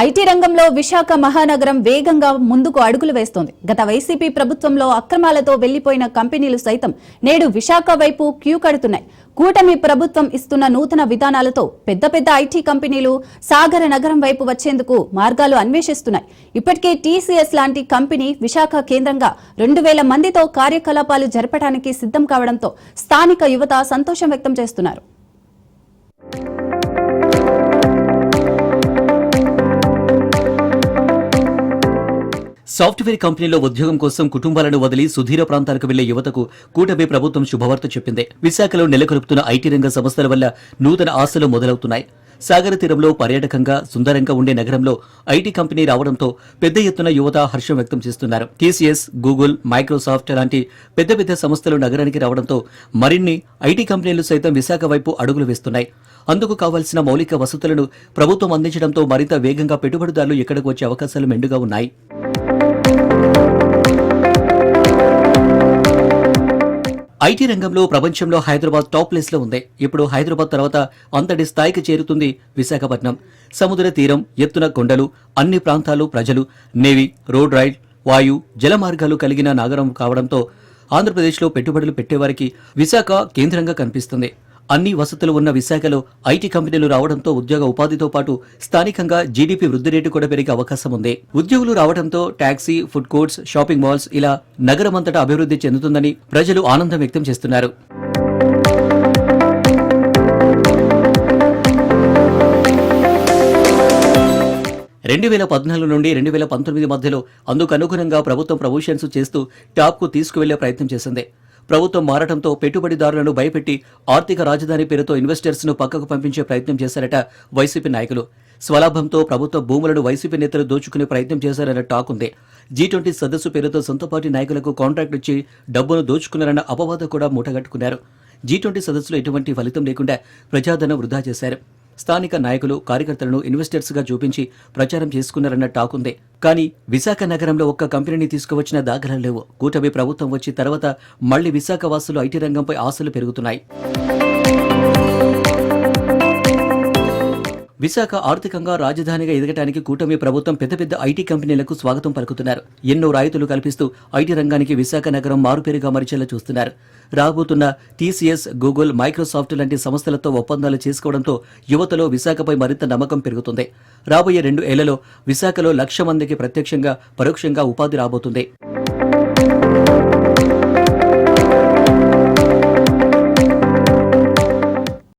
IT రంగంలో విశాఖ మహానగరం వేగంగా ముందుకు అడుగులు వేస్తోంది. గత వైసీపీ ప్రభుత్వంలో అక్రమాలతో వెళ్ళిపోయిన కంపెనీలు సైతం నేడు విశాఖ వైపు క్యూ కడుతున్నాయి. కూటమి ప్రభుత్వం ఇస్తున్న నూతన విధానాలతో పెద్ద పెద్ద ఐటీ కంపెనీలు సాగర నగరం వైపు వచ్చేందుకు మార్గాలు అన్వేషిస్తున్నాయి. ఇప్పటికే టీసీఎస్ లాంటి కంపెనీ విశాఖ కేంద్రంగా రెండు వేల మందితో కార్యకలాపాలు జరపడానికి సిద్ధం కావడంతో స్థానిక యువత సంతోషం వ్యక్తం చేస్తున్నారు. సాఫ్ట్వేర్ కంపెనీలో ఉద్యోగం కోసం కుటుంబాలను వదిలి సుధీర ప్రాంతాలకు వెళ్ళే యువతకు కూటమి ప్రభుత్వం శుభవార్త చెప్పింది. విశాఖలో నెలకొల్పుతున్న ఐటీ రంగ సంస్థల వల్ల నూతన ఆశలు మొదలవుతున్నాయి. సాగర తీరంలో పర్యాటకంగా సుందరంగా ఉండే నగరంలో ఐటీ కంపెనీ రావడంతో పెద్ద ఎత్తున యువత హర్షం వ్యక్తం చేస్తున్నారు. టీసీఎస్ గూగుల్ మైక్రోసాఫ్ట్ లాంటి పెద్ద పెద్ద సంస్థలు నగరానికి రావడంతో మరిన్ని ఐటీ కంపెనీలు సైతం విశాఖ వైపు అడుగులు వేస్తున్నాయి. అందుకు కావాల్సిన మౌలిక వసతులను ప్రభుత్వం అందించడంతో మరింత వేగంగా పెట్టుబడిదారులు ఇక్కడకు వచ్చే అవకాశాలు మెండుగా ఉన్నాయి. ఐటీ రంగంలో ప్రపంచంలో హైదరాబాద్ టాప్ ప్లేస్లో ఉంది. ఇప్పుడు హైదరాబాద్ తర్వాత అంతటి స్థాయికి చేరుతుంది విశాఖపట్నం. సముద్ర తీరం ఎత్తున కొండలు అన్ని ప్రాంతాలు ప్రజలు నేవీ రోడ్ రైడ్ వాయు జల మార్గాలు కలిగిన నగరం కావడంతో ఆంధ్రప్రదేశ్లో పెట్టుబడులు పెట్టేవారికి విశాఖ కేంద్రంగా కనిపిస్తుంది. అన్ని వసతులు ఉన్న విశాఖలో ఐటీ కంపెనీలు రావడంతో ఉద్యోగ ఉపాధితో పాటు స్థానికంగా జీడీపీ వృద్ధి రేటు కూడా పెరిగే అవకాశం ఉంది. ఉద్యోగులు రావడంతో taxi food courts shopping malls ఇలా నగరమంతటా అభివృద్ధి చెందుతుందని ప్రజలు ఆనందం వ్యక్తం చేస్తున్నారు. రెండు వేల పద్నాలుగు నుండి రెండు వేల పంతొమ్మిది మధ్యలో అందుకు అనుగుణంగా ప్రభుత్వం ప్రమోషన్స్ చేస్తూ టాప్కు తీసుకువెళ్ళే ప్రయత్నం చేసింది. ప్రభుత్వం మారటంతో పెట్టుబడిదారులను భయపెట్టి ఆర్థిక రాజధాని పేరుతో ఇన్వెస్టర్స్ను పక్కకు పంపించే ప్రయత్నం చేశారట వైసీపీ నాయకులు. స్వలాభంతో ప్రభుత్వ భూములను వైసీపీ నేతలు దోచుకునే ప్రయత్నం చేశారన్న టాక్ ఉంది. జీ ట్వంటీ సదస్సు పేరుతో సొంత పార్టీ నాయకులకు కాంట్రాక్ట్ ఇచ్చి డబ్బును దోచుకున్నారన్న అపవాదం కూడా మూటగట్టుకున్నారు. జీ ట్వంటీ సదస్సులో ఎటువంటి ఫలితం లేకుండా ప్రజాధనం వృధా చేశారు. స్థానిక నాయకులు కార్యకర్తలను ఇన్వెస్టర్స్గా చూపించి ప్రచారం చేసుకున్నారన్న టాక్ ఉంది. కానీ విశాఖ నగరంలో ఒక్క కంపెనీని తీసుకువచ్చిన దాఖలాలు లేవు. కూటమి ప్రభుత్వం వచ్చి తర్వాత మళ్ళీ విశాఖ వాసులు ఐటీ రంగంపై ఆశలు పెరుగుతున్నాయి. విశాఖ ఆర్థికంగా రాజధానిగా ఎదగటానికి కూటమి ప్రభుత్వం పెద్ద పెద్ద ఐటీ కంపెనీలకు స్వాగతం పలుకుతున్నారు. ఎన్నో రాయితీలు కల్పిస్తూ ఐటీ రంగానికి విశాఖ నగరం మారుపేరుగా మరిచేలా చూస్తున్నారు. రాబోతున్న టీసీఎస్ గూగుల్ మైక్రోసాఫ్ట్ లాంటి సంస్థలతో ఒప్పందాలు చేసుకోవడంతో యువతలో విశాఖపై మరింత నమ్మకం పెరుగుతుంది. రాబోయే రెండు ఏళ్ళలో విశాఖలో లక్ష మందికి ప్రత్యక్షంగా పరోక్షంగా ఉపాధి రాబోతుంది.